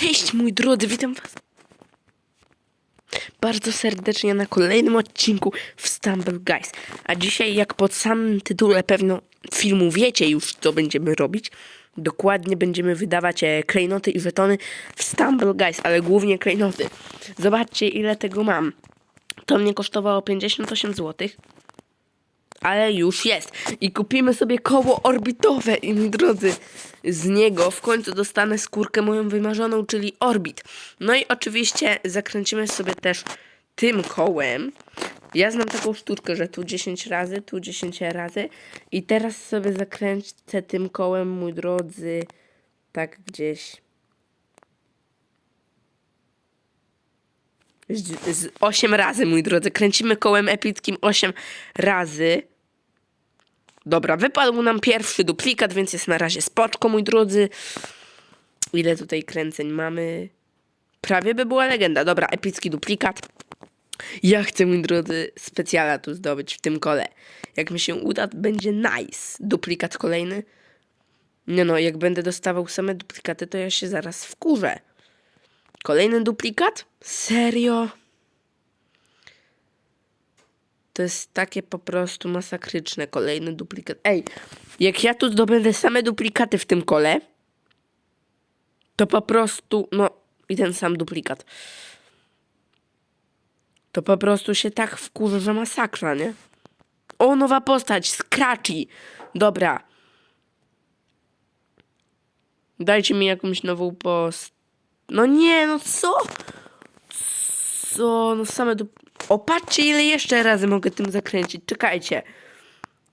Cześć mój drodzy, witam was bardzo serdecznie na kolejnym odcinku w Stumble Guys. A dzisiaj, jak pod samym tytule pewno filmu wiecie już, co będziemy robić. Dokładnie będziemy wydawać e, klejnoty i żetony w Stumble Guys, ale głównie klejnoty. Zobaczcie, ile tego mam. To mnie kosztowało 58 zł. Ale już jest. I kupimy sobie koło orbitowe i moi drodzy, z niego w końcu dostanę skórkę moją wymarzoną, czyli orbit. No i oczywiście zakręcimy sobie też tym kołem. Ja znam taką sztuczkę, że tu 10 razy, tu 10 razy. I teraz sobie zakręcę tym kołem, mój drodzy, tak gdzieś. Z, z 8 razy, mój drodzy. Kręcimy kołem epickim 8 razy. Dobra, wypadł nam pierwszy duplikat, więc jest na razie spoczko, mój drodzy. Ile tutaj kręceń mamy? Prawie by była legenda. Dobra, epicki duplikat. Ja chcę, mój drodzy, specjala tu zdobyć w tym kole. Jak mi się uda, będzie nice. Duplikat kolejny. Nie no, jak będę dostawał same duplikaty, to ja się zaraz wkurzę. Kolejny duplikat? Serio? To jest takie po prostu masakryczne. Kolejny duplikat. Ej, jak ja tu zdobędę same duplikaty w tym kole, to po prostu, no i ten sam duplikat. To po prostu się tak wkurzę, że masakra, nie? O, nowa postać, Scratchy. Dobra. Dajcie mi jakąś nową post... No nie, no co? Co? No same du... O, patrzcie ile jeszcze razy mogę tym zakręcić. Czekajcie.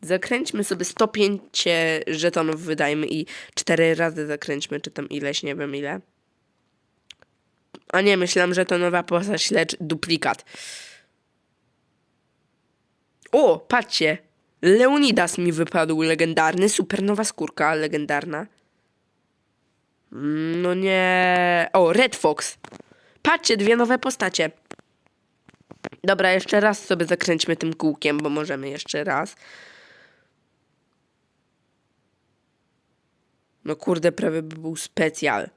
Zakręćmy sobie 105 żetonów wydajmy i 4 razy zakręćmy, czy tam ileś, nie wiem ile. A nie, myślałem, że to nowa postać, lecz duplikat. O, patrzcie. Leonidas mi wypadł legendarny, supernowa skórka legendarna. Mm, No nie. O, Red Fox. Patrzcie, dwie nowe postacie. Dobra, jeszcze raz sobie zakręćmy tym kółkiem, bo możemy jeszcze raz. No kurde, prawie by był specjal.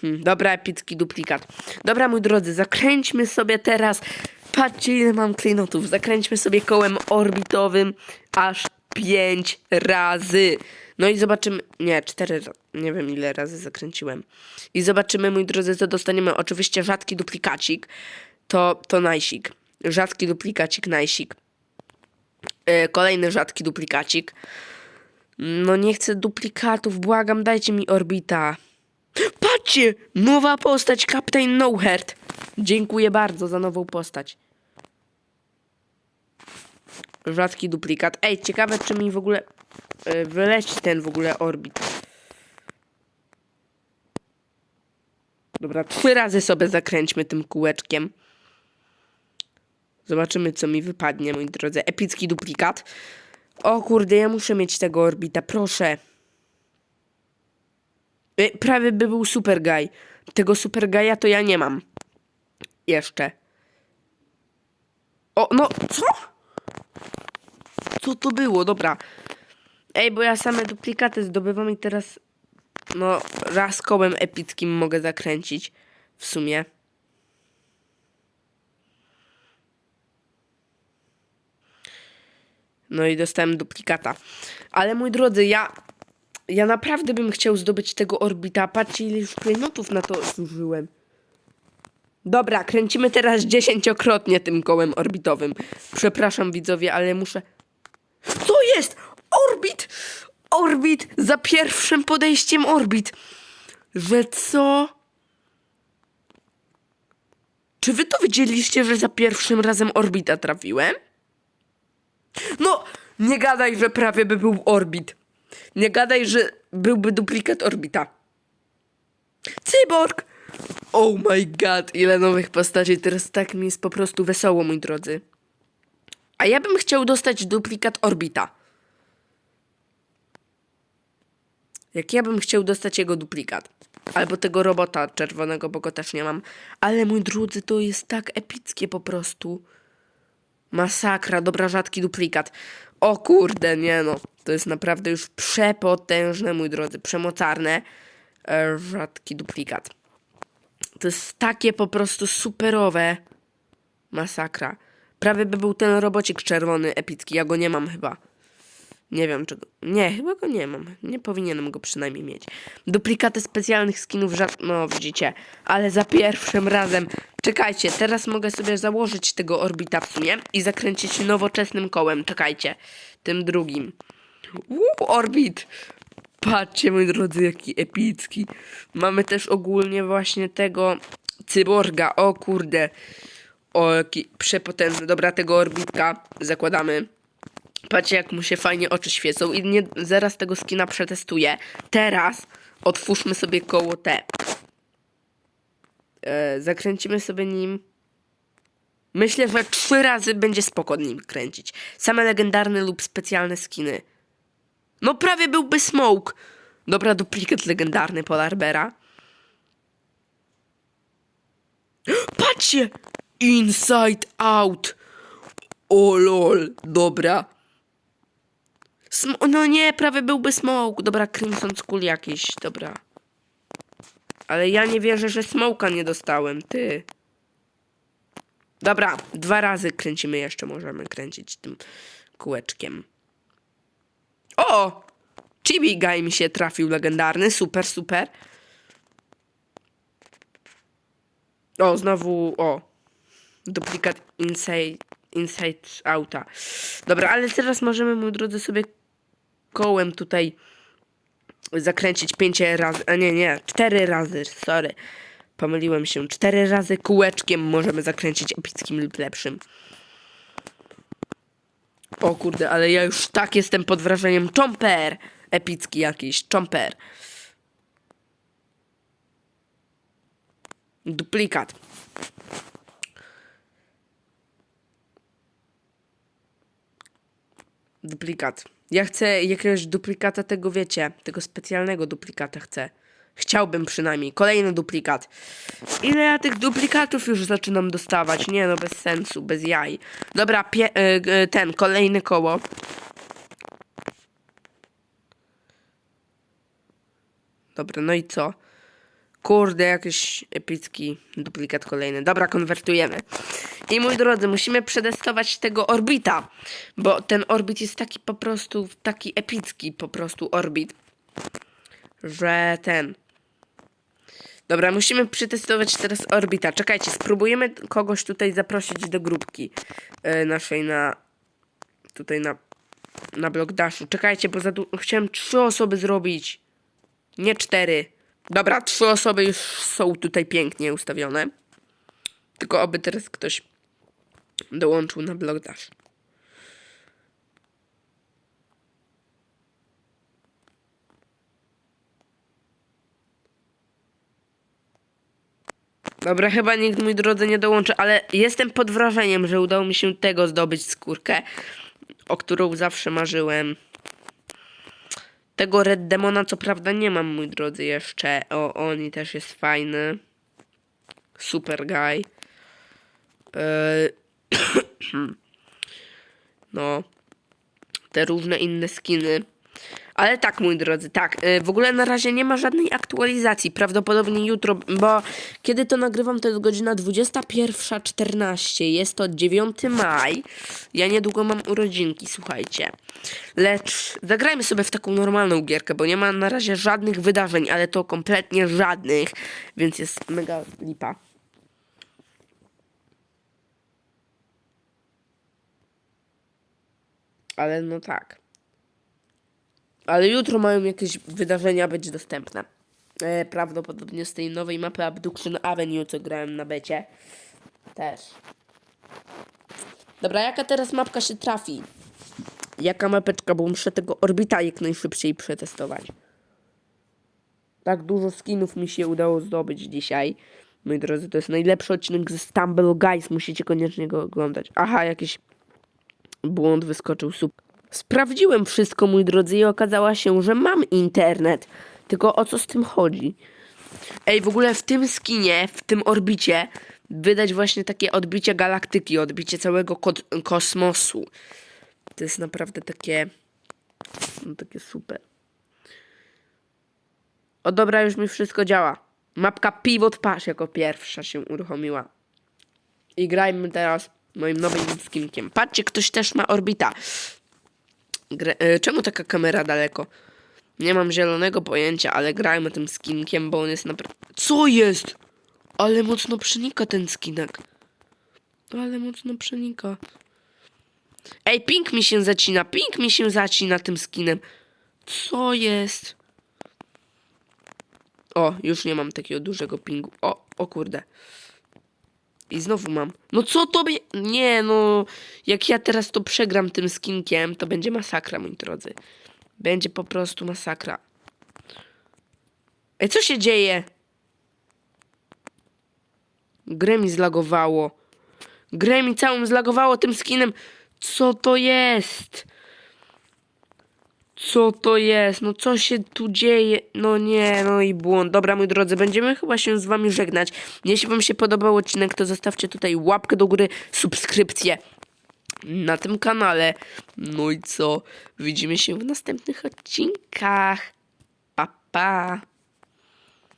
Hmm, dobra, epicki duplikat. Dobra, mój drodzy, zakręćmy sobie teraz. Patrzcie, ile mam klejnotów. Zakręćmy sobie kołem orbitowym aż 5 razy. No i zobaczymy. Nie, 4 razy. Nie wiem, ile razy zakręciłem. I zobaczymy, mój drodzy, co dostaniemy. Oczywiście rzadki duplikacik. To, to najsik. Rzadki duplikacik, najsik. E, kolejny rzadki duplikacik. No nie chcę duplikatów, błagam, dajcie mi orbita. Patrzcie! Nowa postać, Captain No Heart. Dziękuję bardzo za nową postać. Rzadki duplikat. Ej, ciekawe, czy mi w ogóle yy, wyleci ten w ogóle orbit. Dobra, trzy razy sobie zakręćmy tym kółeczkiem. Zobaczymy, co mi wypadnie, moi drodzy. Epicki duplikat. O kurde, ja muszę mieć tego orbita, proszę. Y, Prawie by był super guy. Tego super guy'a to ja nie mam. Jeszcze. O, no, co? Co to było? Dobra. Ej, bo ja same duplikaty zdobywam i teraz, no, raz kołem epickim mogę zakręcić. W sumie. No i dostałem duplikata. Ale mój drodzy, ja ja naprawdę bym chciał zdobyć tego orbita. Patrzcie, ile już klejnotów na to zużyłem. Dobra, kręcimy teraz dziesięciokrotnie tym kołem orbitowym. Przepraszam widzowie, ale muszę... Co jest? Orbit! Orbit! Za pierwszym podejściem orbit! Że co? Czy wy to widzieliście, że za pierwszym razem orbita trafiłem? No, nie gadaj, że prawie by był orbit. Nie gadaj, że byłby duplikat orbita. Cyborg! Oh my god, ile nowych postaci. Teraz tak mi jest po prostu wesoło, mój drodzy. A ja bym chciał dostać duplikat orbita. Jak ja bym chciał dostać jego duplikat. Albo tego robota czerwonego, bo go też nie mam. Ale mój drodzy, to jest tak epickie po prostu. Masakra, dobra, rzadki duplikat. O kurde, nie no. To jest naprawdę już przepotężne, mój drodzy, przemocarne. e, rzadki duplikat. To jest takie po prostu superowe. Masakra. Prawie by był ten robocik czerwony, epicki. Ja go nie mam chyba. Nie wiem czego. Nie, chyba go nie mam. Nie powinienem go przynajmniej mieć. Duplikaty specjalnych skinów rzad... No, widzicie. Ale za pierwszym razem. Czekajcie, teraz mogę sobie założyć tego orbita w sumie i zakręcić nowoczesnym kołem. Czekajcie. Tym drugim. Łup, orbit! Patrzcie, moi drodzy, jaki epicki. Mamy też ogólnie właśnie tego cyborga. O kurde. O, jaki przepotężny. Dobra, tego orbitka zakładamy. Patrzcie, jak mu się fajnie oczy świecą i nie, zaraz tego skina przetestuję. Teraz otwórzmy sobie koło te. E, zakręcimy sobie nim. Myślę, że trzy razy będzie spoko nim kręcić. Same legendarne lub specjalne skiny. No prawie byłby smoke. Dobra, duplikat legendarny Polarbera. Patrzcie! Inside out. O lol, dobra. Sm- no nie, prawie byłby smoke. Dobra, Crimson Skull jakiś, dobra. Ale ja nie wierzę, że smoka nie dostałem, ty. Dobra, dwa razy kręcimy jeszcze, możemy kręcić tym kółeczkiem. O! Chibi Guy mi się trafił legendarny, super, super. O, znowu, o. Duplikat inside, inside auta. Dobra, ale teraz możemy, moi drodzy, sobie kołem tutaj zakręcić pięć razy, a nie, nie, cztery razy, sorry. Pomyliłem się. Cztery razy kółeczkiem możemy zakręcić epickim lub lepszym. O kurde, ale ja już tak jestem pod wrażeniem. Chomper! Epicki jakiś, chomper. Duplikat. Duplikat. Ja chcę jakiegoś duplikata tego, wiecie, tego specjalnego duplikata chcę. Chciałbym przynajmniej. Kolejny duplikat. Ile ja tych duplikatów już zaczynam dostawać? Nie no, bez sensu, bez jaj. Dobra, y, y, ten, kolejne koło. Dobra, no i co? Kurde, jakiś epicki duplikat kolejny. Dobra, konwertujemy. I moi drodzy, musimy przetestować tego orbita, bo ten orbit jest taki po prostu, taki epicki po prostu orbit, że ten... Dobra, musimy przetestować teraz orbita. Czekajcie, spróbujemy kogoś tutaj zaprosić do grupki yy, naszej na... Tutaj na... Na blok dashu. Czekajcie, bo za chciałem trzy osoby zrobić. Nie cztery. Dobra, trzy osoby już są tutaj pięknie ustawione. Tylko oby teraz ktoś dołączył na blog dash. Dobra, chyba nikt mój drodzy nie dołączy, ale jestem pod wrażeniem, że udało mi się tego zdobyć skórkę, o którą zawsze marzyłem. Tego Red Demona co prawda nie mam, mój drodzy, jeszcze. O, oni też jest fajny. Super guy. Eee, no. Te różne inne skiny. Ale tak, mój drodzy, tak. e, W ogóle na razie nie ma żadnej aktualizacji. Prawdopodobnie jutro, bo kiedy to nagrywam, to jest godzina 21.14. Jest to 9 maj. Ja niedługo mam urodzinki, słuchajcie. Lecz zagrajmy sobie w taką normalną gierkę, bo nie ma na razie żadnych wydarzeń, ale to kompletnie żadnych, więc jest mega lipa. Ale no tak. Ale jutro mają jakieś wydarzenia być dostępne. E, prawdopodobnie z tej nowej mapy Abduction Avenue, co grałem na becie. Też. Dobra, jaka teraz mapka się trafi? Jaka mapeczka, bo muszę tego orbita jak najszybciej przetestować. Tak dużo skinów mi się udało zdobyć dzisiaj. Moi drodzy, to jest najlepszy odcinek ze Stumble Guys. Musicie koniecznie go oglądać. Aha, jakiś błąd wyskoczył. Super. Sprawdziłem wszystko, mój drodzy, i okazało się, że mam internet. Tylko o co z tym chodzi? Ej, w ogóle w tym skinie, w tym orbicie, wydać właśnie takie odbicie galaktyki, odbicie całego ko kosmosu. To jest naprawdę takie, no, takie super. O dobra, już mi wszystko działa. Mapka Pivot Pass jako pierwsza się uruchomiła. I grajmy teraz moim nowym skinkiem. Patrzcie, ktoś też ma orbita. E, czemu taka kamera daleko? Nie mam zielonego pojęcia, ale grajmy tym skinkiem, bo on jest naprawdę... Co jest? Ale mocno przenika ten skinek. Ale mocno przenika. Ej, ping mi się zacina, ping mi się zacina tym skinem. Co jest? O, już nie mam takiego dużego pingu. O, o kurde. I znowu mam. No co to by... Nie, no... Jak ja teraz to przegram tym skinkiem, to będzie masakra, moi drodzy. Będzie po prostu masakra. Ej, co się dzieje? Grę mi zlagowało. Grę mi całą zlagowało tym skinem. Co to jest? Co to jest? No co się tu dzieje? No nie, no i błąd. Dobra, moi drodzy, będziemy chyba się z wami żegnać. Jeśli wam się podobał odcinek, to zostawcie tutaj łapkę do góry, subskrypcję na tym kanale. No i co? Widzimy się w następnych odcinkach. Pa, pa.